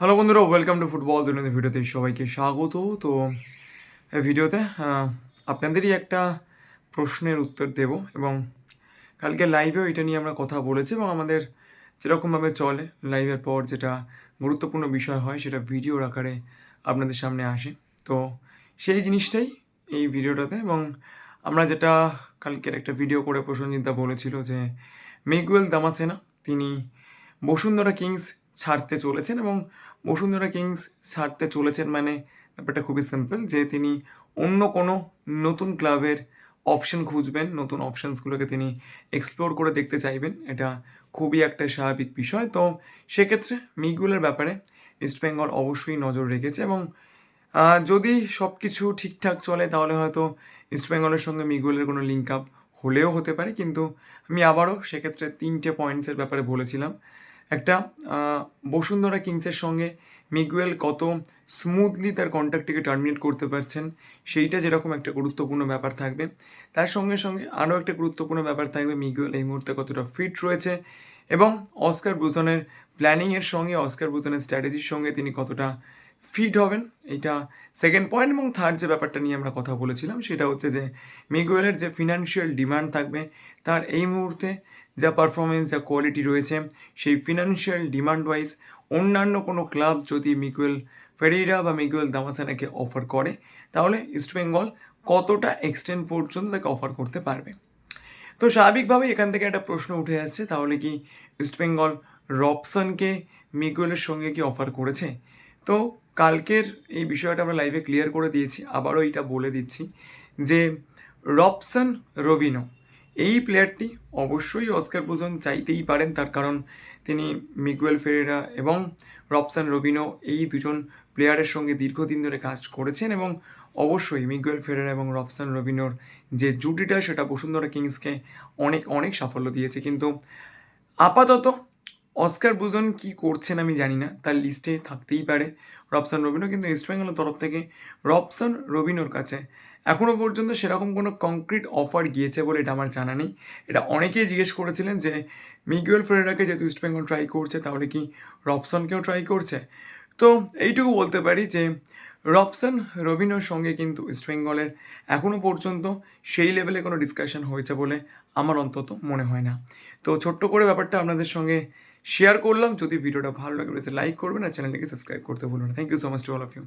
Hello বন্ধুরা welcome to football দুর্নীতি ভিডিওতে সবাইকে স্বাগত। তো এই ভিডিওতে আপনাদেরই একটা প্রশ্নের উত্তর দেব এবং কালকে লাইভেও এটা নিয়ে আমরা কথা বলেছি এবং আমাদের যেরকমভাবে চলে লাইভের পর যেটা গুরুত্বপূর্ণ বিষয় হয় সেটা ভিডিওর আকারে আপনাদের সামনে আসে। তো, সেই জিনিসটাই এই ভিডিওটাতে এবং আমরা যেটা কালকের একটা ভিডিও করে প্রসঞ্জিতা বলেছিল যে মিগুয়েল দামাসেনা, তিনি বসুন্ধরা কিংস ছাড়তে চলেছেন এবং বসুন্ধরা কিংস ছাড়তে চলেছেন মানে ব্যাপারটা খুবই সিম্পল যে তিনি অন্য কোনো নতুন ক্লাবের অপশন খুঁজবেন, নতুন অপশনসগুলোকে তিনি এক্সপ্লোর করে দেখতে চাইবেন। এটা খুবই একটা স্বাভাবিক বিষয়। তো সেক্ষেত্রে মিগুলের ব্যাপারে ইস্টবেঙ্গল অবশ্যই নজর রেখেছে এবং যদি সব কিছু ঠিকঠাক চলে তাহলে হয়তো ইস্টবেঙ্গলের সঙ্গে মিগুলের কোনো লিঙ্ক আপ হলেও হতে পারে। কিন্তু আমি আবারও সেক্ষেত্রে তিনটে পয়েন্টসের ব্যাপারে বলেছিলাম। একটা বসুন্ধরা কিংসের সঙ্গে মিগুয়েল কত স্মুথলি তার কন্ট্যাক্টটিকে টার্মিনেট করতে পারছেন, সেইটা যেরকম একটা গুরুত্বপূর্ণ ব্যাপার থাকবে। তার সঙ্গে সঙ্গে আরও একটা গুরুত্বপূর্ণ ব্যাপার থাকবে, মিগুয়েল এই মুহূর্তে কতটা ফিট রয়েছে এবং অস্কার ব্রুজনের প্ল্যানিংয়ের সঙ্গে, অস্কার ব্রুজনের স্ট্র্যাটেজির সঙ্গে তিনি কতটা ফিট হবেন। এটা সেকেন্ড পয়েন্ট এবং থার্ড যে ব্যাপারটা নিয়ে আমরা কথা বলেছিলাম, সেটা হচ্ছে যে মিগুয়েলের যে ফিনান্সিয়াল ডিমান্ড থাকবে, তার এই মুহূর্তে যা পারফরমেন্স যা কোয়ালিটি রয়েছে, সেই ফিনান্সিয়াল ডিমান্ড ওয়াইজ অন্যান্য কোনো ক্লাব যদি মিগুয়েল ফেরিরা বা মিগুয়েল দামাসানাকে অফার করে, তাহলে ইস্টবেঙ্গল কতটা এক্সটেন্ড পর্যন্ত তাকে অফার করতে পারবে? তো স্বাভাবিকভাবেই এখান থেকে একটা প্রশ্ন উঠে আসছে, তাহলে কি ইস্টবেঙ্গল রবসনকে মিগুয়েলের সঙ্গে কি অফার করেছে? তো কালকের এই বিষয়টা আমরা লাইভে ক্লিয়ার করে দিয়েছি, আবারও এইটা বলে দিচ্ছি যে রবসন রবিনো, এই প্লেয়ারটি অবশ্যই অস্কার বুজন চাইতেই পারেন, তার কারণ তিনি মিগুয়েল ফেরেরা এবং রবসন রবিনো এই দুজন প্লেয়ারের সঙ্গে দীর্ঘদিন ধরে কাজ করেছেন এবং অবশ্যই মিগুয়েল ফেরেরা এবং রবসন রবিনোর যে জুটিটা, সেটা বসুন্ধরা কিংসকে অনেক অনেক সাফল্য দিয়েছে। কিন্তু আপাতত অস্কার বুজন কি করছেন আমি জানি না, তার লিস্টে থাকতেই পারে। রবসন রবিনো কিন্তু ইস্ট বেঙ্গলের তরফ থেকে রবসন রবিনোর কাছে। এখনও পর্যন্ত সেরকম কোনো কংক্রিট অফার গিয়েছে বলে এটা আমার জানা নেই। এটা অনেকেই জিজ্ঞেস করেছিলেন যে, মিগুয়েল ফেরেরাকে যেহেতু ইস্ট বেঙ্গল ট্রাই করছে, তাহলে কি রবসনকেও ট্রাই করছে? তো এইটুকু বলতে পারি যে, রবসন রবিনোর সঙ্গে কিন্তু ইস্ট বেঙ্গলের এখনও পর্যন্ত সেই লেভেলে কোনো ডিসকাশন হয়েছে বলে আমার অন্তত মনে হয় না। তো ছোট্ট করে ব্যাপারটা আপনাদের সঙ্গে শেয়ার করলাম। যদি ভিডিওটা ভালো লাগে লাইক করবেন আর চ্যানেলটিকে সাবস্ক্রাইব করতে ভুলবেন thank you so much to all of you